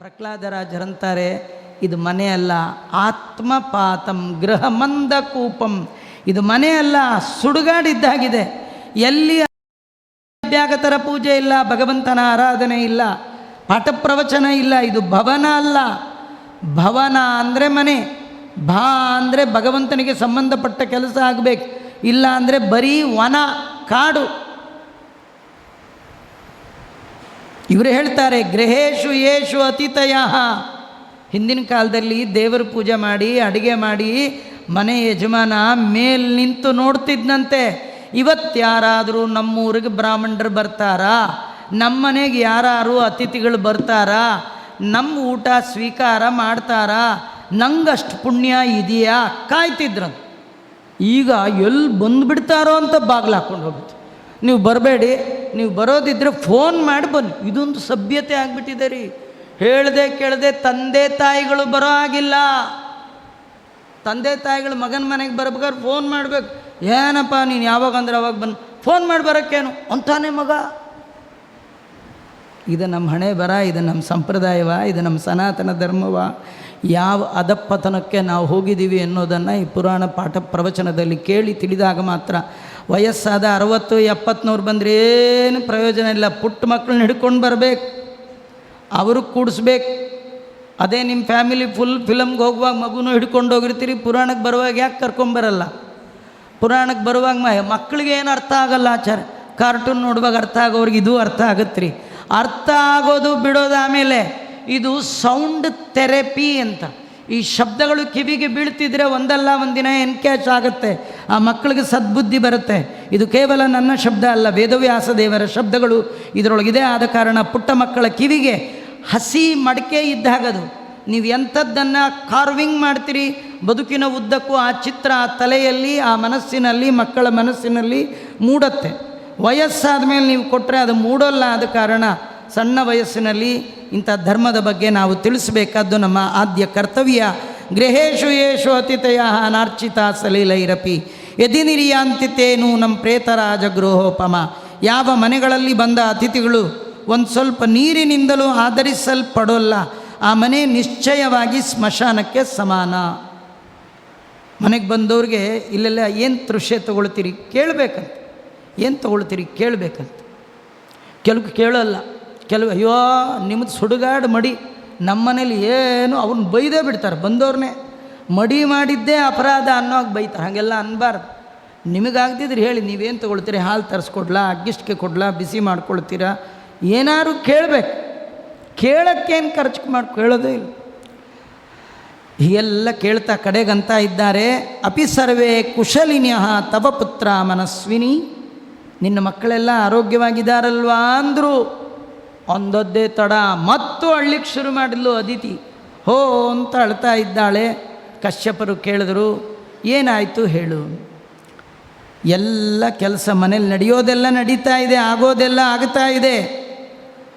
ಪ್ರಹ್ಲಾದರಾಜರಂತಾರೆ, ಇದು ಮನೆಯಲ್ಲ ಆತ್ಮಪಾತಂ ಗೃಹ ಮಂದ ಕೂಪಂ. ಇದು ಮನೆಯಲ್ಲ ಸುಡುಗಾಡಿದ್ದಾಗಿದೆ. ಎಲ್ಲಿ ಅಭ್ಯಾಗತರ ಪೂಜೆ ಇಲ್ಲ, ಭಗವಂತನ ಆರಾಧನೆ ಇಲ್ಲ ಪಾಠ ಪ್ರವಚನ ಇಲ್ಲ, ಇದು ಭವನ ಅಲ್ಲ. ಭವನ ಅಂದರೆ ಮನೆ, ಭಾ ಅಂದರೆ ಭಗವಂತನಿಗೆ ಸಂಬಂಧಪಟ್ಟ ಕೆಲಸ ಆಗಬೇಕು. ಇಲ್ಲ ಅಂದರೆ ಬರೀ ವನ, ಕಾಡು. ಇವರು ಹೇಳ್ತಾರೆ ಗೃಹೇಶು ಯೇಷು ಅತಿಥಯ. ಹಿಂದಿನ ಕಾಲದಲ್ಲಿ ದೇವರ ಪೂಜೆ ಮಾಡಿ, ಅಡುಗೆ ಮಾಡಿ ಮನೆ ಯಜಮಾನ ಮೇಲ್ ನಿಂತು ನೋಡ್ತಿದ್ನಂತೆ. ಇವತ್ತು ಯಾರಾದರೂ ನಮ್ಮೂರಿಗೆ ಬ್ರಾಹ್ಮಣರು ಬರ್ತಾರಾ? ನಮ್ಮ ಮನೆಗೆ ಯಾರು ಅತಿಥಿಗಳು ಬರ್ತಾರಾ? ನಮ್ಮ ಊಟ ಸ್ವೀಕಾರ ಮಾಡ್ತಾರಾ? ನಂಗಷ್ಟು ಪುಣ್ಯ ಇದೆಯಾ? ಕಾಯ್ತಿದ್ರು. ಈಗ ಎಲ್ಲಿ ಬಂದುಬಿಡ್ತಾರೋ ಅಂತ ಬಾಗಿಲು ಹಾಕ್ಕೊಂಡು ಹೋಗುತ್ತೆ. ನೀವು ಬರಬೇಡಿ, ನೀವು ಬರೋದಿದ್ರೆ ಫೋನ್ ಮಾಡಿ ಬನ್ನಿ. ಇದೊಂದು ಸಭ್ಯತೆ ಆಗಿಬಿಟ್ಟಿದೆ ರೀ. ಹೇಳ್ದೆ ಕೇಳದೆ ತಂದೆ ತಾಯಿಗಳು ಬರೋ ಆಗಿಲ್ಲ ತಂದೆ ತಾಯಿಗಳು ಮಗನ ಮನೆಗೆ ಬರ್ಬೇಕಾದ್ರೆ ಫೋನ್ ಮಾಡಬೇಕು. ಏನಪ್ಪ ನೀನು ಯಾವಾಗ ಅಂದ್ರೆ ಅವಾಗ ಬಂದು ಫೋನ್ ಮಾಡಿ ಬರೋಕ್ಕೇನು? ಅಂತಾನೆ ಮಗ. ಇದು ನಮ್ಮ ಹಣೆ ಬರ, ಇದು ನಮ್ಮ ಸಂಪ್ರದಾಯವ, ಇದು ನಮ್ಮ ಸನಾತನ ಧರ್ಮವ. ಯಾವ ಅಧಪ್ಪತನಕ್ಕೆ ನಾವು ಹೋಗಿದ್ದೀವಿ ಅನ್ನೋದನ್ನು ಈ ಪುರಾಣ ಪಾಠ ಪ್ರವಚನದಲ್ಲಿ ಕೇಳಿ ತಿಳಿದಾಗ ಮಾತ್ರ ವಯಸ್ಸಾದ ಅರವತ್ತು ಎಪ್ಪತ್ನೂರು ಬಂದರೆ ಏನು ಪ್ರಯೋಜನ ಇಲ್ಲ. ಪುಟ್ಟ ಮಕ್ಕಳನ್ನ ಹಿಡ್ಕೊಂಡು ಬರಬೇಕು. ಅವರು ಕೂಡಿಸ್ಬೇಕು. ಅದೇ ನಿಮ್ಮ ಫ್ಯಾಮಿಲಿ ಫುಲ್ ಫಿಲಮ್ಗೆ ಹೋಗುವಾಗ ಮಗುನೂ ಹಿಡ್ಕೊಂಡು ಹೋಗಿರ್ತೀರಿ. ಪುರಾಣಕ್ಕೆ ಬರುವಾಗ ಯಾಕೆ ಕರ್ಕೊಂಬರಲ್ಲ ಪುರಾಣಕ್ಕೆ ಬರುವಾಗ ಮಕ್ಕಳಿಗೆ ಏನು ಅರ್ಥ ಆಗಲ್ಲ ಆಚಾರ? ಕಾರ್ಟೂನ್ ನೋಡುವಾಗ ಅರ್ಥ ಆಗೋರಿಗೆ ಇದು ಅರ್ಥ ಆಗತ್ತೆ ರೀ ಅರ್ಥ ಆಗೋದು ಬಿಡೋದು ಆಮೇಲೆ ಇದು ಸೌಂಡ್ ಥೆರಪಿ ಅಂತ. ಈ ಶಬ್ದಗಳು ಕಿವಿಗೆ ಬೀಳ್ತಿದ್ರೆ ಒಂದಲ್ಲ, ಒಂದಿನ ಎನ್ಕ್ಯಾಚ್ ಆಗುತ್ತೆ. ಆ ಮಕ್ಕಳಿಗೆ ಸದ್ಬುದ್ಧಿ ಬರುತ್ತೆ. ಇದು ಕೇವಲ ನನ್ನ ಶಬ್ದ ಅಲ್ಲ, ವೇದವ್ಯಾಸ ದೇವರ ಶಬ್ದಗಳು ಇದರೊಳಗಿದೆ. ಆದ ಕಾರಣ ಪುಟ್ಟ ಮಕ್ಕಳ ಕಿವಿಗೆ ಹಸಿ ಮಡಿಕೆ ಇದ್ದಾಗದು ನೀವು ಎಂಥದ್ದನ್ನು ಕಾರ್ವಿಂಗ್ ಮಾಡ್ತೀರಿ, ಬದುಕಿನ ಉದ್ದಕ್ಕೂ ಆ ಚಿತ್ರ ಆ ತಲೆಯಲ್ಲಿ, ಆ ಮನಸ್ಸಿನಲ್ಲಿ, ಮಕ್ಕಳ ಮನಸ್ಸಿನಲ್ಲಿ ಮೂಡತ್ತೆ. ವಯಸ್ಸಾದ ಮೇಲೆ ನೀವು ಕೊಟ್ಟರೆ ಅದು ಮೂಡೋಲ್ಲ ಆದ ಕಾರಣ ಸಣ್ಣ ವಯಸ್ಸಿನಲ್ಲಿ ಇಂಥ ಧರ್ಮದ ಬಗ್ಗೆ ನಾವು ತಿಳಿಸಬೇಕಾದ್ದು ನಮ್ಮ ಆದ್ಯ ಕರ್ತವ್ಯ. ಗೃಹೇಶು ಯೇಷು ಅತಿಥಯ ಅನಾರ್ಚಿತ ಸಲೀಲೈರಪಿ. ಯದಿ ನಿರ್ಯಾಂತಿತೇನು ನಮ್ಮ ಪ್ರೇತರಾಜ ಗೃಹೋಪಮ. ಯಾವ ಮನೆಗಳಲ್ಲಿ ಬಂದ ಅತಿಥಿಗಳು ಒಂದು ಸ್ವಲ್ಪ ನೀರಿನಿಂದಲೂ ಆಧರಿಸಲ್ಪಡೋಲ್ಲ. ಆ ಮನೆ ನಿಶ್ಚಯವಾಗಿ ಸ್ಮಶಾನಕ್ಕೆ ಸಮಾನ. ಮನೆಗೆ ಬಂದವ್ರಿಗೆ ಇಲ್ಲೆಲ್ಲ ಏನು ತೃಷ್ಯ ತೊಗೊಳ್ತೀರಿ ಕೇಳಬೇಕಂತ. ಏನು ತೊಗೊಳ್ತೀರಿ ಕೇಳಬೇಕಂತ. ಕೆಲವು ಕೇಳಲ್ಲ. ಕೆಲವು ಅಯ್ಯೋ ನಿಮ್ಮದು ಸುಡುಗಾಡು ಮಡಿ. ನಮ್ಮ ಮನೇಲಿ ಏನು ಅವ್ರನ್ನ ಬೈದೇ ಬಿಡ್ತಾರೆ ಬಂದವ್ರನ್ನೇ ಮಡಿ ಮಾಡಿದ್ದೇ ಅಪರಾಧ ಅನ್ನೋವಾಗ ಬೈತಾರೆ, ಹಾಗೆಲ್ಲ ಅನ್ಬಾರ್ದು. ನಿಮಗಾಗ್ದಿದ್ರೆ ಹೇಳಿ, ನೀವೇನು ತೊಗೊಳ್ತೀರಿ? ಹಾಲು ತರಿಸ್ಕೊಡ್ಲಾ ಅಗ್ಗಿಷ್ಟಕ್ಕೆ ಕೊಡ್ಲಾ, ಬಿಸಿ ಮಾಡ್ಕೊಳ್ತೀರಾ? ಏನಾದ್ರು ಕೇಳಬೇಕು. ಕೇಳೋಕ್ಕೇನು ಖರ್ಚು ಮಾಡಿ, ಕೇಳೋದೇ ಇಲ್ಲ. ಹೀಗೆಲ್ಲ ಕೇಳ್ತಾ ಕಡೆಗಂತ ಇದ್ದಾರೆ. ಅಪಿ ಸರ್ವೇ ಕುಶಲಿನಿಯ ತವ ಪುತ್ರ ಮನಸ್ವಿನಿ. ನಿನ್ನ ಮಕ್ಕಳೆಲ್ಲ ಆರೋಗ್ಯವಾಗಿದ್ದಾರಲ್ವಾ ಅಂದರು. ಒಂದೊದ್ದೇ ತಡ. ಮತ್ತು ಅಳ್ಳಿಕ್ಕೆ ಶುರು ಮಾಡಿದ್ಲು ಅದಿತಿ. ಹೋ ಅಂತ ಅಳ್ತಾ ಇದ್ದಾಳೆ. ಕಶ್ಯಪರು ಕೇಳಿದ್ರು, ಏನಾಯಿತು ಹೇಳು. ಎಲ್ಲ ಕೆಲಸ ಮನೇಲಿ ನಡೆಯೋದೆಲ್ಲ ನಡೀತಾ ಇದೆ, ಆಗೋದೆಲ್ಲ ಆಗ್ತಾ ಇದೆ.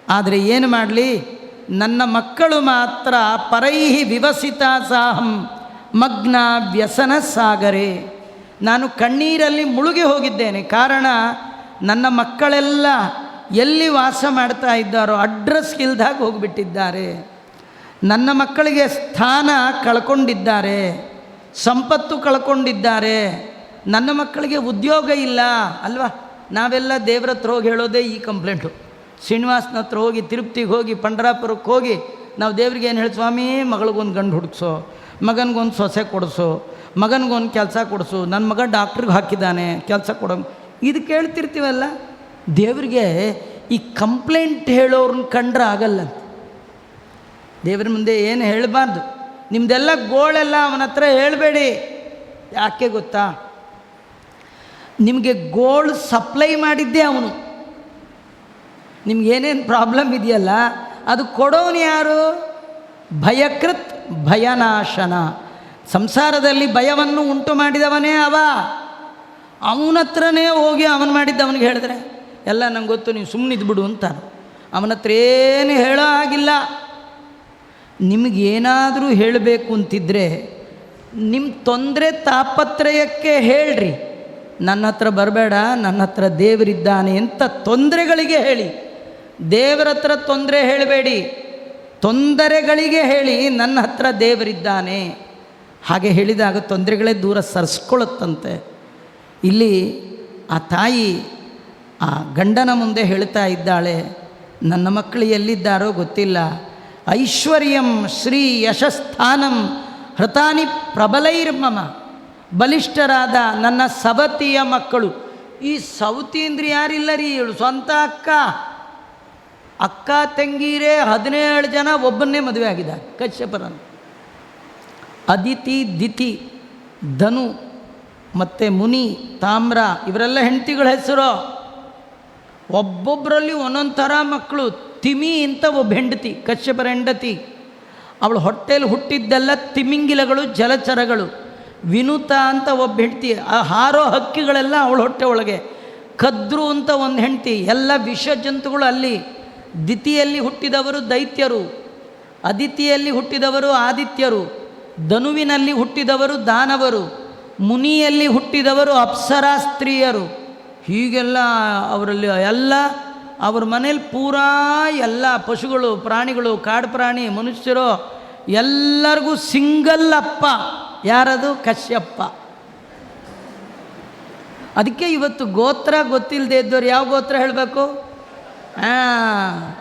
ಆದರೆ ಏನು ಮಾಡಲಿ? ನನ್ನ ಮಕ್ಕಳು ಮಾತ್ರ ಪರೈಹಿ ವಿವಸಿತ ಸಾಹಂ ಮಗ್ನ ವ್ಯಸನ ಸಾಗರೆ. ನಾನು ಕಣ್ಣೀರಲ್ಲಿ ಮುಳುಗಿ ಹೋಗಿದ್ದೇನೆ. ಕಾರಣ ನನ್ನ ಮಕ್ಕಳೆಲ್ಲ ಎಲ್ಲಿ ವಾಸ ಮಾಡ್ತಾ ಇದ್ದಾರೋ ಅಡ್ರೆಸ್ ಇಲ್ದಾಗ ಹೋಗಿಬಿಟ್ಟಿದ್ದಾರೆ. ನನ್ನ ಮಕ್ಕಳಿಗೆ ಸ್ಥಾನ ಕಳ್ಕೊಂಡಿದ್ದಾರೆ. ಸಂಪತ್ತು ಕಳ್ಕೊಂಡಿದ್ದಾರೆ. ನನ್ನ ಮಕ್ಕಳಿಗೆ ಉದ್ಯೋಗ ಇಲ್ಲ. ಅಲ್ವಾ? ನಾವೆಲ್ಲ ದೇವ್ರ ಹತ್ರ ಹೋಗಿ ಹೇಳೋದೇ ಈ ಕಂಪ್ಲೇಂಟು. ಶ್ರೀನಿವಾಸನ ಹತ್ರ ಹೋಗಿ, ತಿರುಪ್ತಿಗೆ ಹೋಗಿ, ಪಂಡ್ರಾಪುರಕ್ಕೆ ಹೋಗಿ ನಾವು ದೇವ್ರಿಗೆ ಏನು ಹೇಳಿ, ಸ್ವಾಮಿ, ಮಗಳಿಗೊಂದು ಗಂಡು ಹುಡುಕ್ಸೋ, ಮಗನಿಗೊಂದು ಸೊಸೆ ಕೊಡಿಸು, ಮಗನಿಗೊಂದು ಕೆಲಸ ಕೊಡಿಸು, ನನ್ನ ಮಗ ಡಾಕ್ಟ್ರಿಗೆ ಹಾಕಿದ್ದಾನೆ, ಕೆಲಸ ಕೊಡೋ ಇದು ಕೇಳ್ತಿರ್ತೀವಲ್ಲ ದೇವ್ರಿಗೆ ಈ ಕಂಪ್ಲೇಂಟ್ ಹೇಳೋರನ್ನ ಕಂಡ್ರೆ ಆಗಲ್ಲ ದೇವ್ರ ಮುಂದೆ ಏನು ಹೇಳಬಾರ್ದು. ನಿಮ್ಮದೆಲ್ಲ ಗೋಳೆಲ್ಲ ಅವನ ಹತ್ರ ಹೇಳಬೇಡಿ. ಯಾಕೆ ಗೊತ್ತಾ? ನಿಮಗೆ ಗೋಳ್ ಸಪ್ಲೈ ಮಾಡಿದ್ದೆ ಅವನು. ನಿಮ್ಗೇನೇನು ಪ್ರಾಬ್ಲಮ್ ಇದೆಯಲ್ಲ, ಅದು ಕೊಡೋನು ಯಾರು? ಭಯಕೃತ್ ಭಯನಾಶನ. ಸಂಸಾರದಲ್ಲಿ ಭಯವನ್ನು ಉಂಟು ಮಾಡಿದವನೇ ಅವ. ಅವನ ಹತ್ರನೇ ಹೋಗಿ ಅವನು ಮಾಡಿದ್ದ ಅವನಿಗೆ ಹೇಳಿದ್ರೆ. ಎಲ್ಲ ನಂಗೆ ಗೊತ್ತು, ನೀವು ಸುಮ್ಮನಿದ್ಬಿಡು ಅಂತ ಅವನ ಹತ್ರ ಏನು ಹೇಳೋ ಆಗಿಲ್ಲ ನಿಮಗೇನಾದರೂ ಹೇಳಬೇಕು ಅಂತಿದ್ರೆ ನಿಮ್ಮ ತೊಂದರೆ ತಾಪತ್ರಯಕ್ಕೆ ಹೇಳ್ರಿ. ನನ್ನ ಹತ್ರ ಬರಬೇಡ, ನನ್ನ ಹತ್ರ ದೇವರಿದ್ದಾನೆ ಅಂತ ತೊಂದರೆಗಳಿಗೆ ಹೇಳಿ. ದೇವರ ಹತ್ರ ತೊಂದರೆ ಹೇಳಬೇಡಿ. ತೊಂದರೆಗಳಿಗೆ ಹೇಳಿ ನನ್ನ ಹತ್ರ ದೇವರಿದ್ದಾನೆ. ಹಾಗೆ ಹೇಳಿದಾಗ ತೊಂದರೆಗಳೇ ದೂರ ಸರಿಸ್ಕೊಳ್ಳುತ್ತಂತೆ ಇಲ್ಲಿ ಆ ತಾಯಿ ಆ ಗಂಡನ ಮುಂದೆ ಹೇಳ್ತಾ ಇದ್ದಾಳೆ, ನನ್ನ ಮಕ್ಕಳು ಎಲ್ಲಿದ್ದಾರೋ ಗೊತ್ತಿಲ್ಲ. ಐಶ್ವರ್ಯಂ ಶ್ರೀ ಯಶಸ್ಥಾನಂ ಹೃತಾನಿ ಪ್ರಬಲೈರ್ಮಮ. ಬಲಿಷ್ಠರಾದ ನನ್ನ ಸವತಿಯ ಮಕ್ಕಳು. ಈ ಸವತಿ ಅಂದ್ರೆ ಯಾರಿಲ್ಲ ರೀ? ಇವಳು ಸ್ವಂತ ಅಕ್ಕ. ಅಕ್ಕ, ತಂಗೀರೇ ಹದಿನೇಳು ಜನ ಒಬ್ಬನ್ನೇ ಮದುವೆ ಆಗಿದ್ದ ಕಶ್ಯಪರನ್ನು. ಅದಿತಿ, ದಿತಿ, ಧನು, ಮತ್ತು ಮುನಿ, ತಾಮ್ರ, ಇವರೆಲ್ಲ ಹೆಂಡತಿಗಳ ಹೆಸರು. ಒಬ್ಬೊಬ್ಬರಲ್ಲಿ ಒಂದೊಂದು ಥರ ಮಕ್ಕಳು, ತಿಮಿ ಅಂತ ಒಬ್ಬ ಹೆಂಡತಿ, ಕಶ್ಯಪರ ಹೆಂಡತಿ. ಅವಳು ಹೊಟ್ಟೆಯಲ್ಲಿ ಹುಟ್ಟಿದ್ದೆಲ್ಲ ತಿಮಿಂಗಿಲಗಳು, ಜಲಚರಗಳು. ವಿನುತ ಅಂತ ಒಬ್ಬ ಹೆಂಡತಿ, ಆ ಹಾರೋ ಹಕ್ಕಿಗಳೆಲ್ಲ ಅವಳ ಹೊಟ್ಟೆ ಒಳಗೆ. ಕದ್ರು ಅಂತ ಒಂದು ಹೆಂಡತಿ, ಎಲ್ಲ ವಿಷ ಜಂತುಗಳು ಅಲ್ಲಿ. ದಿತಿಯಲ್ಲಿ ಹುಟ್ಟಿದವರು ದೈತ್ಯರು, ಅದಿತಿಯಲ್ಲಿ ಹುಟ್ಟಿದವರು ಆದಿತ್ಯರು. ಧನುವಿನಲ್ಲಿ ಹುಟ್ಟಿದವರು ದಾನವರು, ಮುನಿಯಲ್ಲಿ ಹುಟ್ಟಿದವರು ಅಪ್ಸರಾ ಸ್ತ್ರೀಯರು ಹೀಗೆಲ್ಲ ಅವರಲ್ಲಿ ಎಲ್ಲ ಅವ್ರ ಮನೇಲಿ ಪೂರಾ ಎಲ್ಲ ಪಶುಗಳು, ಪ್ರಾಣಿಗಳು, ಕಾಡು ಪ್ರಾಣಿ, ಮನುಷ್ಯರು, ಎಲ್ಲರಿಗೂ ಸಿಂಗಲ್ ಅಪ್ಪ. ಯಾರದು? ಕಶ್ಯಪ್ಪ. ಅದಕ್ಕೆ ಇವತ್ತು ಗೋತ್ರ ಗೊತ್ತಿಲ್ಲದೆ ಇದ್ದವ್ರು ಯಾವ ಗೋತ್ರ ಹೇಳಬೇಕು? ಹಾಂ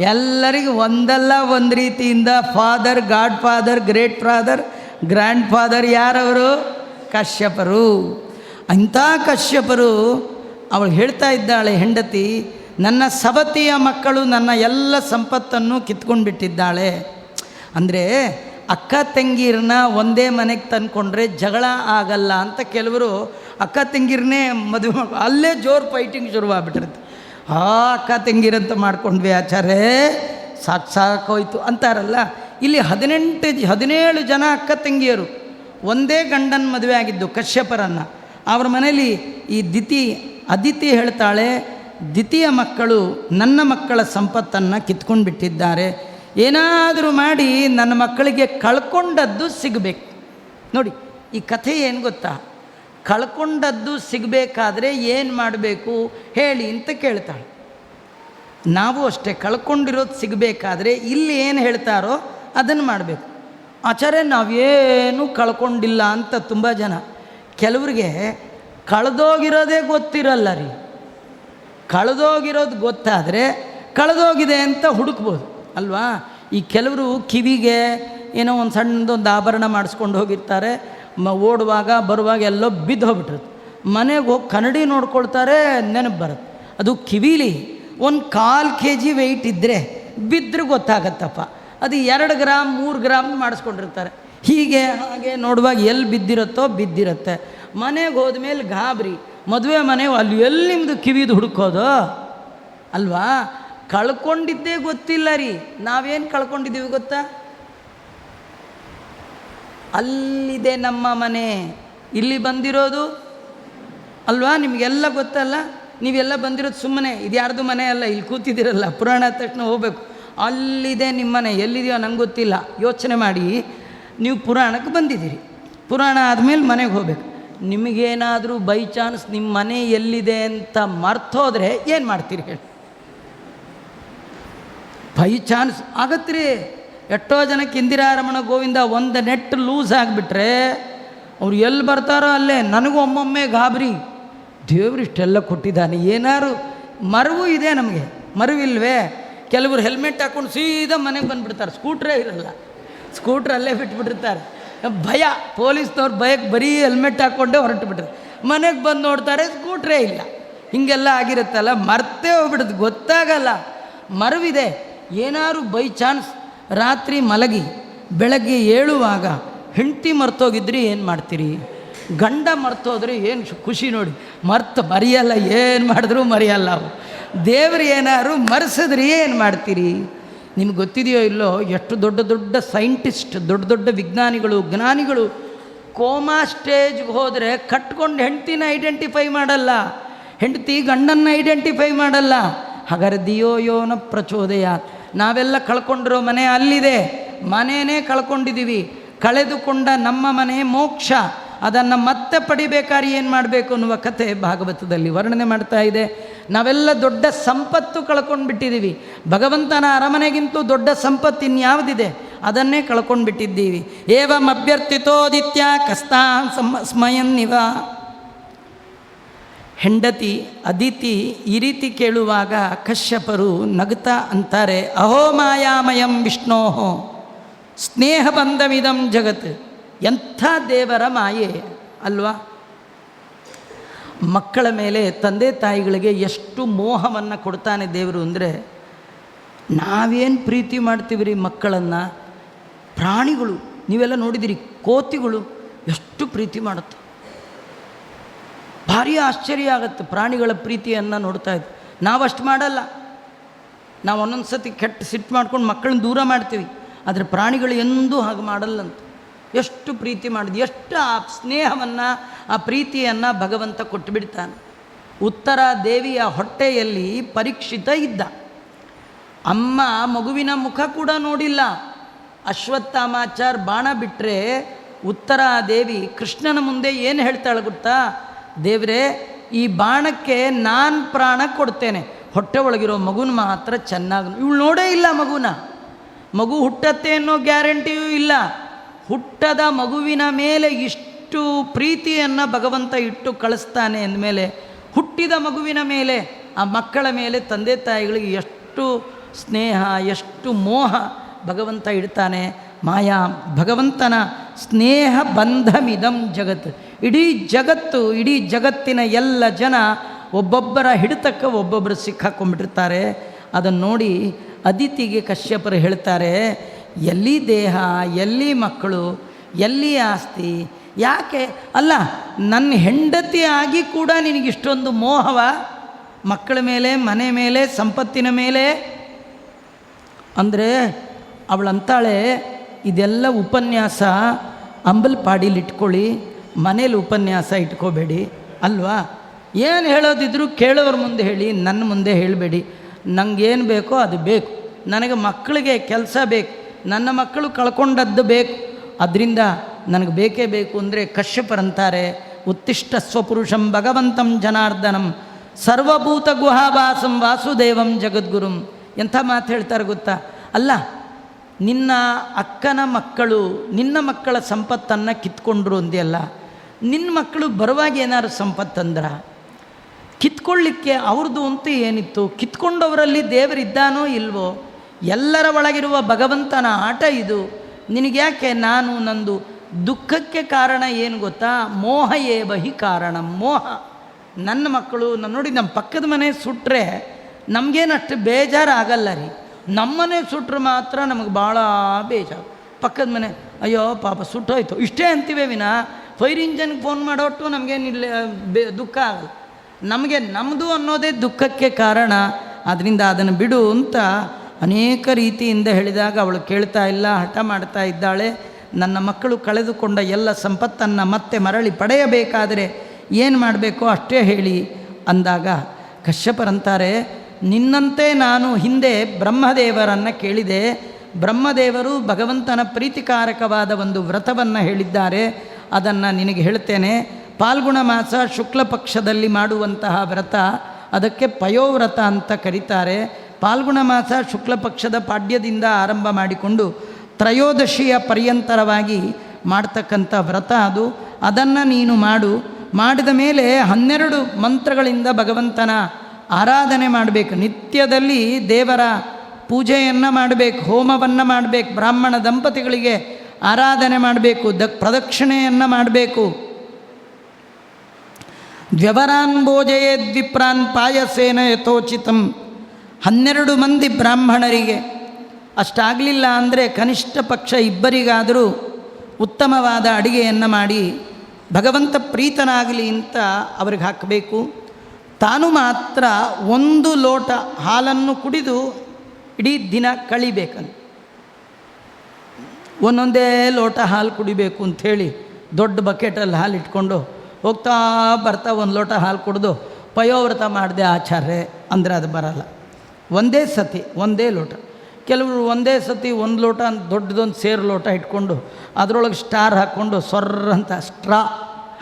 ಎಲ್ಲರಿಗೂ ಒಂದಲ್ಲ ಒಂದು ರೀತಿಯಿಂದ father, god father, great father, grand father ಯಾರವರು? ಕಶ್ಯಪರು. ಅಂಥ ಕಶ್ಯಪರು ಅವಳು ಹೇಳ್ತಾ ಇದ್ದಾಳೆ, ಹೆಂಡತಿ, ನನ್ನ ಸವತಿಯ ಮಕ್ಕಳು ನನ್ನ ಎಲ್ಲ ಸಂಪತ್ತನ್ನು ಕಿತ್ಕೊಂಡು ಬಿಟ್ಟಿದ್ದಾಳೆ ಅಂದರೆ ಅಕ್ಕ ತಂಗೀರನ್ನ ಒಂದೇ ಮನೆಗೆ ತಂದ್ಕೊಂಡ್ರೆ ಜಗಳ ಆಗಲ್ಲ ಅಂತ ಕೆಲವರು ಅಕ್ಕ ತಂಗೀರನ್ನೇ ಮದುವೆ ಅಲ್ಲೇ ಜೋರು ಫೈಟಿಂಗ್ ಶುರುವಾಗ್ಬಿಟ್ಟಿರುತ್ತೆ. ಆ, ಅಕ್ಕ ತಂಗಿರಂತ ಮಾಡ್ಕೊಂಡ್ವಿ ಆಚಾರೇ ಸಾಕು ಸಾಕೋಯ್ತು ಅಂತಾರಲ್ಲ, ಇಲ್ಲಿ ಹದಿನೆಂಟು ಹದಿನೇಳು ಜನ ಅಕ್ಕ ತಂಗಿಯರು ಒಂದೇ ಗಂಡನ ಮದುವೆ ಆಗಿದ್ದು ಕಶ್ಯಪರನ್ನು. ಅವ್ರ ಮನೇಲಿ ಈ ದಿತಿ ಅದಿತಿ ಹೇಳ್ತಾಳೆ, ದ್ವಿತೀಯ ಮಕ್ಕಳು ನನ್ನ ಮಕ್ಕಳ ಸಂಪತ್ತನ್ನು ಕಿತ್ಕೊಂಡು ಬಿಟ್ಟಿದ್ದಾರೆ ಏನಾದರೂ ಮಾಡಿ ನನ್ನ ಮಕ್ಕಳಿಗೆ ಕಳ್ಕೊಂಡದ್ದು ಸಿಗಬೇಕು. ನೋಡಿ, ಈ ಕಥೆ ಏನು ಗೊತ್ತಾ? ಕಳ್ಕೊಂಡದ್ದು ಸಿಗಬೇಕಾದ್ರೆ ಏನು ಮಾಡಬೇಕು? ಹೇಳಿ ಅಂತ ಕೇಳ್ತಾಳೆ. ನಾವು ಅಷ್ಟೇ, ಕಳ್ಕೊಂಡಿರೋದು ಸಿಗಬೇಕಾದ್ರೆ ಇಲ್ಲಿ ಏನು ಹೇಳ್ತಾರೋ ಅದನ್ನು ಮಾಡಬೇಕು. ಆಚಾರ್ಯ, ನಾವೇನು ಕಳ್ಕೊಂಡಿಲ್ಲ ಅಂತ ತುಂಬ ಜನ. ಕೆಲವ್ರಿಗೆ ಕಳೆದೋಗಿರೋದೇ ಗೊತ್ತಿರಲ್ಲ ರೀ. ಕಳೆದೋಗಿರೋದು ಗೊತ್ತಾದರೆ ಕಳೆದೋಗಿದೆ ಅಂತ ಹುಡುಕ್ಬೋದು, ಅಲ್ವಾ? ಈ ಕೆಲವರು ಕಿವಿಗೆ ಏನೋ ಒಂದು ಸಣ್ಣದೊಂದು ಆಭರಣ ಮಾಡಿಸ್ಕೊಂಡು ಹೋಗಿರ್ತಾರೆ, ಮ ಓಡುವಾಗ, ಬರುವಾಗ ಎಲ್ಲೋ ಬಿದ್ದು ಹೋಗ್ಬಿಟ್ಟಿರುತ್ತೆ. ಮನೆಗೆ ಹೋಗಿ ಕನ್ನಡಿ ನೋಡ್ಕೊಳ್ತಾರೆ, ನೆನಪು ಬರುತ್ತೆ. ಅದು ಕಿವಿಲಿ ಒಂದು ಕಾಲು ಕೆ ಜಿ ವೆಯ್ಟ್ ಇದ್ದರೆ ಬಿದ್ದರೆ ಗೊತ್ತಾಗತ್ತಪ್ಪ. ಅದು ಎರಡು ಗ್ರಾಮ್, ಮೂರು ಗ್ರಾಮ್ ಮಾಡಿಸ್ಕೊಂಡಿರ್ತಾರೆ. ಹೀಗೆ ಹಾಗೆ ನೋಡುವಾಗ ಎಲ್ಲಿ ಬಿದ್ದಿರುತ್ತೋ ಬಿದ್ದಿರುತ್ತೆ. ಮನೆಗೆ ಹೋದ್ಮೇಲೆ ಗಾಬರಿ. ಮದುವೆ ಮನೆ ಅಲ್ಲಿ ಎಲ್ಲಿ ನಿಮ್ಮದು ಕಿವಿದು ಹುಡುಕೋದು? ಅಲ್ವಾ? ಕಳ್ಕೊಂಡಿದ್ದೇ ಗೊತ್ತಿಲ್ಲ ರೀ. ನಾವೇನು ಕಳ್ಕೊಂಡಿದ್ದೀವಿ ಗೊತ್ತಾ? ಅಲ್ಲಿದೆ ನಮ್ಮ ಮನೆ. ಇಲ್ಲಿ ಬಂದಿರೋದು? ಅಲ್ವಾ? ನಿಮಗೆಲ್ಲ ಗೊತ್ತಲ್ಲ? ನೀವೆಲ್ಲ ಬಂದಿರೋದು ಸುಮ್ಮನೆ. ಇದು ಯಾರ್ದು ಮನೆ ಅಲ್ಲ? ಇಲ್ಲಿ ಕೂತಿದ್ದೀರಲ್ಲ. ಪುರಾಣ ತಕ್ಷಣ ಹೋಗ್ಬೇಕು. ಅಲ್ಲಿದೆ ನಿಮ್ಮ ಮನೆ. ಎಲ್ಲಿದೆಯೋ ನಂಗೆ ಗೊತ್ತಿಲ್ಲ. ಯೋಚನೆ ಮಾಡಿ. ನೀವು ಪುರಾಣಕ್ಕೆ ಬಂದಿದ್ದೀರಿ. ಪುರಾಣ ಆದಮೇಲೆ ಮನೆಗೆ ಹೋಗ್ಬೇಕು. ನಿಮಗೇನಾದರೂ ಬೈ ಚಾನ್ಸ್ ನಿಮ್ಮ ಮನೆ ಎಲ್ಲಿದೆ ಅಂತ ಮರ್ತೋದ್ರೆ ಏನು ಮಾಡ್ತೀರಿ ಹೇಳಿ. ಬೈ ಚಾನ್ಸ್ ಆಗತ್ತೀರಿ ಎಷ್ಟೋ ಜನಕ್ಕೆ ಇಂದಿರಾರಮಣ ಗೋವಿಂದ ಒಂದು ನೆಟ್ ಲೂಸ್ ಆಗಿಬಿಟ್ರೆ ಅವ್ರು ಎಲ್ಲಿ ಬರ್ತಾರೋ ಅಲ್ಲೇ ನನಗೂ ಒಮ್ಮೊಮ್ಮೆ ಗಾಬರಿ. ದೇವ್ರು ಇಷ್ಟೆಲ್ಲ ಕೊಟ್ಟಿದ್ದಾನೆ. ಏನಾರು ಮರವು ಇದೆ ನಮಗೆ. ಮರವಿಲ್ವೇ? ಕೆಲವರು ಹೆಲ್ಮೆಟ್ ಹಾಕ್ಕೊಂಡು ಸೀದಾ ಮನೆಗೆ ಬಂದುಬಿಡ್ತಾರೆ. ಸ್ಕೂಟ್ರೇ ಇರಲ್ಲ. ಸ್ಕೂಟ್ರ್ ಅಲ್ಲೇ ಬಿಟ್ಬಿಟ್ಟಿರ್ತಾರೆ. ಭಯ, ಪೊಲೀಸ್ನವ್ರು ಭಯಕ್ಕೆ ಬರೀ ಹೆಲ್ಮೆಟ್ ಹಾಕ್ಕೊಂಡೇ ಹೊರಟು ಬಿಟ್ಟರು ಮನೆಗೆ ಬಂದು ನೋಡ್ತಾರೆ ಸ್ಕೂಟ್ರೇ ಇಲ್ಲ. ಹಿಂಗೆಲ್ಲ ಆಗಿರುತ್ತಲ್ಲ, ಮರ್ತೇ ಹೋಗ್ಬಿಡುತ್ತೆ, ಗೊತ್ತಾಗಲ್ಲ. ಮರವಿದೆ, ಏನಾದ್ರು ಬೈ ಚಾನ್ಸ್. ರಾತ್ರಿ ಮಲಗಿ, ಬೆಳಗ್ಗೆ ಏಳುವಾಗ ಹೆಂಡತಿ ಮರ್ತೋಗಿದ್ರಿ ಏನು ಮಾಡ್ತೀರಿ? ಗಂಡ ಮರ್ತೋದ್ರೆ ಏನು ಖುಷಿ ನೋಡಿ. ಮರ್ತು ಮರೆಯಲ್ಲ, ಏನು ಮಾಡಿದ್ರು ಮರೆಯಲ್ಲ. ಅವು ದೇವ್ರು ಏನಾದ್ರು ಮರೆಸಿದ್ರಿ ಏನು ಮಾಡ್ತೀರಿ? ನಿಮ್ಗೆ ಗೊತ್ತಿದೆಯೋ ಇಲ್ಲೋ, ಎಷ್ಟು ದೊಡ್ಡ ದೊಡ್ಡ ಸೈಂಟಿಸ್ಟ್, ದೊಡ್ಡ ದೊಡ್ಡ ವಿಜ್ಞಾನಿಗಳು, ಜ್ಞಾನಿಗಳು ಕೋಮಾ ಸ್ಟೇಜ್ಗೆ ಹೋದರೆ ಕಟ್ಕೊಂಡು ಹೆಂಡ್ತಿನ ಐಡೆಂಟಿಫೈ ಮಾಡಲ್ಲ, ಹೆಂಡತಿ ಗಂಡನ್ನ ಐಡೆಂಟಿಫೈ ಮಾಡಲ್ಲ. ಹಾಗಾದ್ರೆ ದಿಯೋ ಯೋನ ಪ್ರಚೋದಯ, ನಾವೆಲ್ಲ ಕಳ್ಕೊಂಡಿರೋ ಮನೆ ಅಲ್ಲಿದೆ ಮನೆಯೇ ಕಳ್ಕೊಂಡಿದ್ದೀವಿ ಕಳೆದುಕೊಂಡ ನಮ್ಮ ಮನೆ ಮೋಕ್ಷ, ಅದನ್ನು ಮತ್ತೆ ಪಡಿಬೇಕಾದ್ರೆ ಏನು ಮಾಡಬೇಕು ಅನ್ನುವ ಕಥೆ ಭಾಗವತದಲ್ಲಿ ವರ್ಣನೆ ಮಾಡ್ತಾ ಇದೆ. ನಾವೆಲ್ಲ ದೊಡ್ಡ ಸಂಪತ್ತು ಕಳ್ಕೊಂಡು ಬಿಟ್ಟಿದ್ದೀವಿ ಭಗವಂತನ ಅರಮನೆಗಿಂತೂ ದೊಡ್ಡ ಸಂಪತ್ತು ಇನ್ಯಾವುದಿದೆ? ಅದನ್ನೇ ಕಳ್ಕೊಂಡು ಬಿಟ್ಟಿದ್ದೀವಿ ಏವಂ ಅಭ್ಯರ್ಥಿತೋದಿತ್ಯ ಕಸ್ತಾ ಸಮ, ಸ್ಮಯನ್ನಿವ. ಹೆಂಡತಿ, ಅದಿತಿ ಈ ರೀತಿ ಕೇಳುವಾಗ ಕಶ್ಯಪರು ನಗುತ್ತಾ ಅಂತಾರೆ, ಅಹೋ ಮಾಯಾಮಯಂ ವಿಷ್ಣೋಹೋ ಸ್ನೇಹ ಬಂಧವಿದಂ ಜಗತ್, ಎಂಥ ದೇವರ ಮಾಯೆ, ಅಲ್ವಾ? ಮಕ್ಕಳ ಮೇಲೆ ತಂದೆ ತಾಯಿಗಳಿಗೆ ಎಷ್ಟು ಮೋಹವನ್ನು ಕೊಡ್ತಾನೆ ದೇವರು ಅಂದರೆ, ನಾವೇನು ಪ್ರೀತಿ ಮಾಡ್ತೀವಿ ರೀ ಮಕ್ಕಳನ್ನು? ಪ್ರಾಣಿಗಳು, ನೀವೆಲ್ಲ ನೋಡಿದಿರಿ, ಕೋತಿಗಳು ಎಷ್ಟು ಪ್ರೀತಿ ಮಾಡುತ್ತೆ. ಭಾರಿ ಆಶ್ಚರ್ಯ ಆಗುತ್ತೆ ಪ್ರಾಣಿಗಳ ಪ್ರೀತಿಯನ್ನು ನೋಡ್ತಾ ಇದ್ದೆ ನಾವಷ್ಟು ಮಾಡಲ್ಲ. ನಾವು ಒಂದೊಂದು ಸತಿ ಕೆಟ್ಟ ಸಿಟ್ಟು ಮಾಡ್ಕೊಂಡು ಮಕ್ಕಳನ್ನ ದೂರ ಮಾಡ್ತೀವಿ. ಆದರೆ ಪ್ರಾಣಿಗಳು ಎಂದೂ ಹಾಗೆ ಮಾಡಲ್ಲಂತ. ಎಷ್ಟು ಪ್ರೀತಿ ಮಾಡಿದ್ ಎಷ್ಟು ಆ ಸ್ನೇಹವನ್ನು, ಆ ಪ್ರೀತಿಯನ್ನು ಭಗವಂತ ಕೊಟ್ಟುಬಿಡ್ತಾನೆ. ಉತ್ತರ ದೇವಿಯ ಹೊಟ್ಟೆಯಲ್ಲಿ ಪರೀಕ್ಷಿತ ಇದ್ದ. ಅಮ್ಮ ಮಗುವಿನ ಮುಖ ಕೂಡ ನೋಡಿಲ್ಲ. ಅಶ್ವತ್ಥಾಮಾಚಾರ್ ಬಾಣ ಬಿಟ್ಟರೆ ಉತ್ತರ ದೇವಿ ಕೃಷ್ಣನ ಮುಂದೆ ಏನು ಹೇಳ್ತಾಳೆ ಗೊತ್ತಾ? ದೇವರೇ, ಈ ಬಾಣಕ್ಕೆ ನಾನು ಪ್ರಾಣ ಕೊಡ್ತೇನೆ. ಹೊಟ್ಟೆ ಒಳಗಿರೋ ಮಗುನ ಮಾತ್ರ ಚೆನ್ನಾಗಿ ಇವಳು ನೋಡೇ ಇಲ್ಲ ಮಗುನ. ಮಗು ಹುಟ್ಟತ್ತೆ ಅನ್ನೋ ಗ್ಯಾರಂಟಿಯೂ ಇಲ್ಲ. ಹುಟ್ಟದ ಮಗುವಿನ ಮೇಲೆ ಇಷ್ಟು ಪ್ರೀತಿಯನ್ನು ಭಗವಂತ ಇಟ್ಟು ಕಳಿಸ್ತಾನೆ ಅಂದಮೇಲೆ, ಹುಟ್ಟಿದ ಮಗುವಿನ ಮೇಲೆ, ಆ ಮಕ್ಕಳ ಮೇಲೆ ತಂದೆ ತಾಯಿಗಳಿಗೆ ಎಷ್ಟು ಸ್ನೇಹ, ಎಷ್ಟು ಮೋಹ ಭಗವಂತ ಇಡ್ತಾನೆ. ಮಾಯಾ, ಭಗವಂತನ ಸ್ನೇಹ ಬಂಧಮಿದಂ ಜಗತ್. ಇಡೀ ಜಗತ್ತು, ಇಡೀ ಜಗತ್ತಿನ ಎಲ್ಲ ಜನ ಒಬ್ಬೊಬ್ಬರ ಹಿಡಿತಕ್ಕೆ ಒಬ್ಬೊಬ್ಬರು ಸಿಕ್ಕಾಕೊಂಡ್ಬಿಟ್ಟಿರ್ತಾರೆ. ಅದನ್ನು ನೋಡಿ ಅದಿತಿಗೆ ಕಶ್ಯಪರು ಹೇಳ್ತಾರೆ ಎಲ್ಲಿ ದೇಹ, ಎಲ್ಲಿ ಮಕ್ಕಳು, ಎಲ್ಲಿ ಆಸ್ತಿ? ಯಾಕೆ? ಅಲ್ಲ, ನನ್ನ ಹೆಂಡತಿ ಆಗಿ ಕೂಡ ನಿನಗಿಷ್ಟೊಂದು ಮೋಹವ? ಮಕ್ಕಳ ಮೇಲೆ, ಮನೆ ಮೇಲೆ, ಸಂಪತ್ತಿನ ಮೇಲೆ? ಅಂದರೆ ಅವಳಂತಾಳೆ, ಇದೆಲ್ಲ ಉಪನ್ಯಾಸ ಅಂಬಲ್ಪಾಡಿಲಿ ಇಟ್ಕೊಳ್ಳಿ, ಮನೇಲಿ ಉಪನ್ಯಾಸ ಇಟ್ಕೋಬೇಡಿ, ಅಲ್ವಾ? ಏನು ಹೇಳೋದಿದ್ರು ಕೇಳೋರ ಮುಂದೆ ಹೇಳಿ ನನ್ನ ಮುಂದೆ ಹೇಳಬೇಡಿ. ನನಗೇನು ಬೇಕೋ ಅದು ಬೇಕು. ನನಗೆ ಮಕ್ಕಳಿಗೆ ಕೆಲಸ ಬೇಕು. ನನ್ನ ಮಕ್ಕಳು ಕಳ್ಕೊಂಡದ್ದು ಬೇಕು. ಅದರಿಂದ ನನಗೆ ಬೇಕೇ ಬೇಕು ಅಂದರೆ ಕಶ್ಯಪರಂತಾರೆ ಉತ್ತಿಷ್ಟ ಸ್ವಪುರುಷಂ ಭಗವಂತಂ ಜನಾರ್ದನಂ ಸರ್ವಭೂತ ಗುಹಾಭಾಸಂ ವಾಸುದೇವಂ ಜಗದ್ಗುರುಂ. ಎಂಥ ಮಾತು ಹೇಳ್ತಾರೆ ಗೊತ್ತಾ? ಅಲ್ಲ, ನಿನ್ನ ಅಕ್ಕನ ಮಕ್ಕಳು, ನಿನ್ನ ಮಕ್ಕಳ ಸಂಪತ್ತನ್ನು ಕಿತ್ಕೊಂಡ್ರು ಅಂದೆಯಲ್ಲ ನಿನ್ನ ಮಕ್ಕಳು ಬರುವಾಗ ಏನಾದ್ರು ಸಂಪತ್ತಂದ್ರ? ಕಿತ್ಕೊಳ್ಳಿಕ್ಕೆ ಅವ್ರದ್ದು ಅಂತೂ ಏನಿತ್ತು? ಕಿತ್ಕೊಂಡವರಲ್ಲಿ ದೇವರಿದ್ದಾನೋ ಇಲ್ವೋ? ಎಲ್ಲರ ಒಳಗಿರುವ ಭಗವಂತನ ಆಟ ಇದು. ನಿನಗ್ಯಾಕೆ ನಾನು ನಂದು ದುಃಖಕ್ಕೆ ಕಾರಣ ಏನು ಗೊತ್ತಾ? ಮೋಹ ಏ ಬಹಿ ಕಾರಣ? ಮೋಹ. ನನ್ನ ಮಕ್ಕಳು ನಾನು ನೋಡಿ ನಮ್ಮ ಪಕ್ಕದ ಮನೆ ಸುಟ್ಟರೆ ನಮಗೇನಷ್ಟು ಬೇಜಾರು ಆಗಲ್ಲ ರೀ. ನಮ್ಮನೆ ಸುಟ್ರೆ ಮಾತ್ರ ನಮಗೆ ಭಾಳ ಬೇಜಾರು. ಪಕ್ಕದ ಮನೆ, ಅಯ್ಯೋ ಪಾಪ ಸುಟ್ಟೋಯ್ತು. ಇಷ್ಟೇ ಅಂತೀವಿ ವಿನ. ಫೈರ್ ಇಂಜನ್ಗೆ ಫೋನ್ ಮಾಡೋಟ್ಟು ನಮಗೇನಿಲ್ಲ ಬೇ, ದುಃಖ ಆಗಲ್ಲ. ನಮಗೆ ನಮ್ಮದು ಅನ್ನೋದೇ ದುಃಖಕ್ಕೆ ಕಾರಣ. ಅದರಿಂದ ಅದನ್ನು ಬಿಡು ಅಂತ ಅನೇಕ ರೀತಿಯಿಂದ ಹೇಳಿದಾಗ ಅವಳು ಕೇಳ್ತಾ ಇಲ್ಲ, ಹಠ ಮಾಡ್ತಾ ಇದ್ದಾಳೆ. ನನ್ನ ಮಕ್ಕಳು ಕಳೆದುಕೊಂಡ ಎಲ್ಲ ಸಂಪತ್ತನ್ನು ಮತ್ತೆ ಮರಳಿ ಪಡೆಯಬೇಕಾದರೆ ಏನು ಮಾಡಬೇಕು ಅಷ್ಟೇ ಹೇಳಿ ಅಂದಾಗ, ಕಶ್ಯಪರಂತಾರೆ, ನಿನ್ನಂತೆ ನಾನು ಹಿಂದೆ ಬ್ರಹ್ಮದೇವರನ್ನು ಕೇಳಿದೆ. ಬ್ರಹ್ಮದೇವರು ಭಗವಂತನ ಪ್ರೀತಿಕಾರಕವಾದ ಒಂದು ವ್ರತವನ್ನು ಹೇಳಿದ್ದಾರೆ. ಅದನ್ನು ನಿನಗೆ ಹೇಳ್ತೇನೆ. ಪಾಲ್ಗುಣ ಮಾಸ ಶುಕ್ಲ ಪಕ್ಷದಲ್ಲಿ ಮಾಡುವಂತಹ ವ್ರತ, ಅದಕ್ಕೆ ಪಯೋವ್ರತ ಅಂತ ಕರೀತಾರೆ. ಪಾಲ್ಗುಣ ಮಾಸ ಶುಕ್ಲ ಪಕ್ಷದ ಪಾಡ್ಯದಿಂದ ಆರಂಭ ಮಾಡಿಕೊಂಡು ತ್ರಯೋದಶಿಯ ಪರ್ಯಂತರವಾಗಿ ಮಾಡ್ತಕ್ಕಂಥ ವ್ರತ ಅದು. ಅದನ್ನು ನೀನು ಮಾಡು. ಮಾಡಿದ ಮೇಲೆ ಹನ್ನೆರಡು ಮಂತ್ರಗಳಿಂದ ಭಗವಂತನ ಆರಾಧನೆ ಮಾಡಬೇಕು. ನಿತ್ಯದಲ್ಲಿ ದೇವರ ಪೂಜೆಯನ್ನು ಮಾಡಬೇಕು, ಹೋಮವನ್ನು ಮಾಡಬೇಕು, ಬ್ರಾಹ್ಮಣ ದಂಪತಿಗಳಿಗೆ ಆರಾಧನೆ ಮಾಡಬೇಕು, ದ ಪ್ರದಕ್ಷಿಣೆಯನ್ನು ಮಾಡಬೇಕು. ದ್ವ್ಯವರಾನ್ ಭೋಜಯೇ ದ್ವಿಪ್ರಾನ್ ಪಾಯಸೇನ ಯಥೋಚಿತಂ. ಹನ್ನೆರಡು ಮಂದಿ ಬ್ರಾಹ್ಮಣರಿಗೆ. ಅಷ್ಟಾಗಲಿಲ್ಲ ಅಂದರೆ ಕನಿಷ್ಠ ಪಕ್ಷ ಇಬ್ಬರಿಗಾದರೂ ಉತ್ತಮವಾದ ಅಡಿಗೆಯನ್ನು ಮಾಡಿ ಭಗವಂತ ಪ್ರೀತನಾಗಲಿ ಅಂತ ಅವ್ರಿಗೆ ಹಾಕಬೇಕು. ತಾನು ಮಾತ್ರ ಒಂದು ಲೋಟ ಹಾಲನ್ನು ಕುಡಿದು ಇಡೀ ದಿನ ಕಳಿಬೇಕಂತ. ಒಂದೊಂದೇ ಲೋಟ ಹಾಲು ಕುಡಿಬೇಕು ಅಂಥೇಳಿ ದೊಡ್ಡ ಬಕೆಟಲ್ಲಿ ಹಾಲು ಇಟ್ಕೊಂಡು ಹೋಗ್ತಾ ಬರ್ತಾ ಒಂದು ಲೋಟ ಹಾಲು ಕುಡಿದು ಪಯೋವ್ರತ ಮಾಡಿದೆ ಆಚಾರ್ಯ ಅಂದರೆ ಅದು ಬರಲ್ಲ. ಒಂದೇ ಸತಿ, ಒಂದೇ ಲೋಟ. ಕೆಲವರು ಒಂದೇ ಸತಿ ಒಂದು ಲೋಟ ಅಂತ ದೊಡ್ಡದೊಂದು ಸೇರು ಲೋಟ ಇಟ್ಕೊಂಡು ಅದರೊಳಗೆ ಸ್ಟಾರ್ ಹಾಕ್ಕೊಂಡು ಸೊರ್ರ ಅಂತ ಸ್ಟ್ರಾ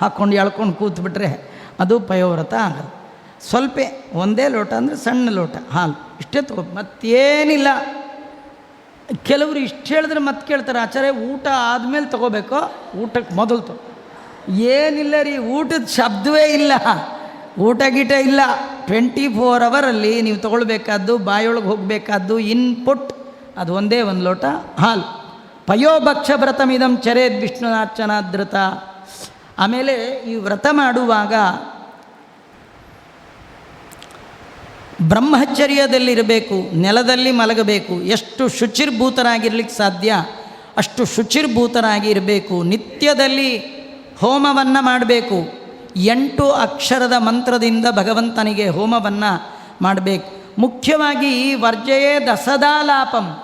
ಹಾಕ್ಕೊಂಡು ಎಳ್ಕೊಂಡು ಕೂತ್ಬಿಟ್ರೆ ಅದು ಪಯೋವ್ರತ ಆಗಲ್ಲ. ಸ್ವಲ್ಪ ಒಂದೇ ಲೋಟ ಅಂದರೆ ಸಣ್ಣ ಲೋಟ, ಹಾಲು. ಇಷ್ಟೇ ತಗೋ, ಮತ್ತೇನಿಲ್ಲ. ಕೆಲವರು ಇಷ್ಟು ಹೇಳಿದ್ರೆ ಮತ್ತೆ ಕೇಳ್ತಾರೆ, ಆಚಾರ್ಯ, ಊಟ ಆದಮೇಲೆ ತಗೋಬೇಕೋ? ಊಟಕ್ಕೆ ಮೊದಲು ತಗೋ. ಏನಿಲ್ಲ ರೀ, ಊಟದ ಶಬ್ದವೇ ಇಲ್ಲ. ಊಟ ಗೀಟ ಇಲ್ಲ. ಟ್ವೆಂಟಿ ಫೋರ್ ಅವರಲ್ಲಿ ನೀವು ತೊಗೊಳ್ಬೇಕಾದ್ದು ಬಾಯೊಳಗೆ ಹೋಗಬೇಕಾದ್ದು ಇನ್ಪುಟ್ ಅದು ಒಂದೇ ಒಂದು ಲೋಟ ಹಾಲು. ಪಯೋಭಕ್ಷ ವ್ರತಮಿದಂ ಚರೇದ್ ವಿಷ್ಣುನಾರ್ಚನಾದೃತ ಆಮೇಲೆ ಈ ವ್ರತ ಮಾಡುವಾಗ ಬ್ರಹ್ಮಚರ್ಯದಲ್ಲಿರಬೇಕು, ನೆಲದಲ್ಲಿ ಮಲಗಬೇಕು, ಎಷ್ಟು ಶುಚಿರ್ಭೂತರಾಗಿರ್ಲಿಕ್ಕೆ ಸಾಧ್ಯ, ಅಷ್ಟು ಶುಚಿರ್ಭೂತರಾಗಿ ಇರಬೇಕು, ನಿತ್ಯದಲ್ಲಿ ಹೋಮವನ್ನು ಮಾಡಬೇಕು. ಎಂಟು ಅಕ್ಷರದ ಮಂತ್ರದಿಂದ ಭಗವಂತನಿಗೆ ಹೋಮವನ್ನು ಮಾಡಬೇಕು. ಮುಖ್ಯವಾಗಿ ವರ್ಜಯೇ ದಸದಾಲಾಪಂ.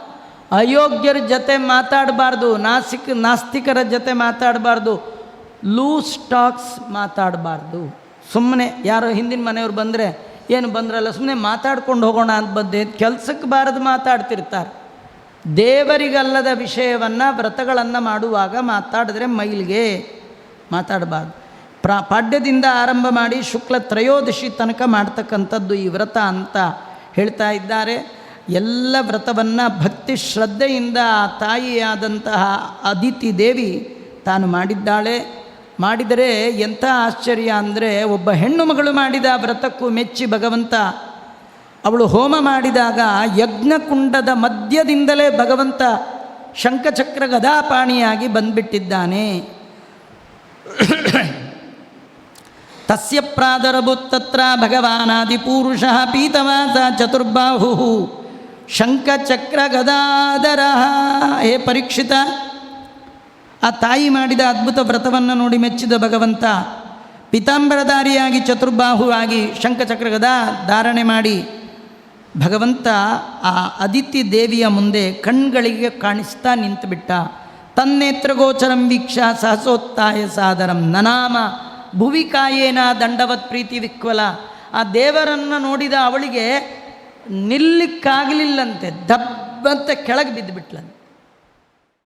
ಅಯೋಗ್ಯರ ಜೊತೆ ಮಾತಾಡಬಾರ್ದು, ನಾಸಿಕ್, ನಾಸ್ತಿಕರ ಜೊತೆ ಮಾತಾಡಬಾರ್ದು, ಲೂಸ್ ಟಾಕ್ಸ್ ಮಾತಾಡಬಾರ್ದು. ಸುಮ್ಮನೆ ಯಾರೋ ಹಿಂದಿನ ಮನೆಯವ್ರು ಬಂದರೆ, ಏನು ಬಂದ್ರಲ್ಲ ಸುಮ್ಮನೆ ಮಾತಾಡ್ಕೊಂಡು ಹೋಗೋಣ ಅಂತ ಬಂದೆ, ಕೆಲಸಕ್ಕೆ ಬಾರದು ಮಾತಾಡ್ತಿರ್ತಾರೆ. ದೇವರಿಗಲ್ಲದ ವಿಷಯವನ್ನು, ವ್ರತಗಳನ್ನು ಮಾಡುವಾಗ ಮಾತಾಡಿದ್ರೆ ಮೈಲಿಗೆ ಮಾತಾಡಬಾರ್ದು. ಪ್ರಾ ಪಾಡ್ಯದಿಂದ ಆರಂಭ ಮಾಡಿ ಶುಕ್ಲ ತ್ರಯೋದಶಿ ತನಕ ಮಾಡ್ತಕ್ಕಂಥದ್ದು ಈ ವ್ರತ ಅಂತ ಹೇಳ್ತಾ ಇದ್ದಾರೆ. ಎಲ್ಲ ವ್ರತವನ್ನು ಭಕ್ತಿ ಶ್ರದ್ಧೆಯಿಂದ ತಾಯಿಯಾದಂತಹ ಅದಿತಿ ದೇವಿ ತಾನು ಮಾಡಿದ್ದಾಳೆ. ಮಾಡಿದರೆ ಎಂಥ ಆಶ್ಚರ್ಯ ಅಂದರೆ ಒಬ್ಬ ಹೆಣ್ಣು ಮಗಳು ಮಾಡಿದ ವ್ರತಕ್ಕೂ ಮೆಚ್ಚಿ ಭಗವಂತ. ಅವಳು ಹೋಮ ಮಾಡಿದಾಗ ಯಜ್ಞಕುಂಡದ ಮಧ್ಯದಿಂದಲೇ ಭಗವಂತ ಶಂಖಚಕ್ರ ಗದಾಪಾಣಿಯಾಗಿ ಬಂದ್ಬಿಟ್ಟಿದ್ದಾನೆ. ತಸ್ಯ ಪ್ರಾದರಭುತ್ತತ್ರ ಭಗವಾನಾದಿಪೂರುಷ ಪೀತವಾಸ ಚತುರ್ಬಾಹು ಶಂಖಚಕ್ರ ಗದಾಧರ ಹೇ ಪರೀಕ್ಷಿತ ಆ ತಾಯಿ ಮಾಡಿದ ಅದ್ಭುತ ವ್ರತವನ್ನು ನೋಡಿ ಮೆಚ್ಚಿದ ಭಗವಂತ, ಪಿತಾಂಬರಧಾರಿಯಾಗಿ ಚತುರ್ಬಾಹುವಾಗಿ ಶಂಖಚಕ್ರ ಗದ ಧಾರಣೆ ಮಾಡಿ, ಭಗವಂತ ಆ ಅದಿತಿ ದೇವಿಯ ಮುಂದೆ ಕಣ್ಗಳಿಗೆ ಕಾಣಿಸ್ತಾ ನಿಂತುಬಿಟ್ಟ. ತನ್ನೇತ್ರಗೋಚರಂ ವೀಕ್ಷ ಸಹಸೋತ್ತಾಯ ಸಾದರಂ ನನಾಮ ಭುವಿ ಕಾಯೇನ ದಂಡವತ್ ಪ್ರೀತಿ ವಿಕ್ವಲ. ಆ ದೇವರನ್ನು ನೋಡಿದ ಅವಳಿಗೆ ನಿಲ್ಲಿಕ್ಕಾಗಲಿಲ್ಲಂತೆ ದಬ್ಬಂತೆ ಕೆಳಗೆ ಬಿದ್ದುಬಿಟ್ಲಂತೆ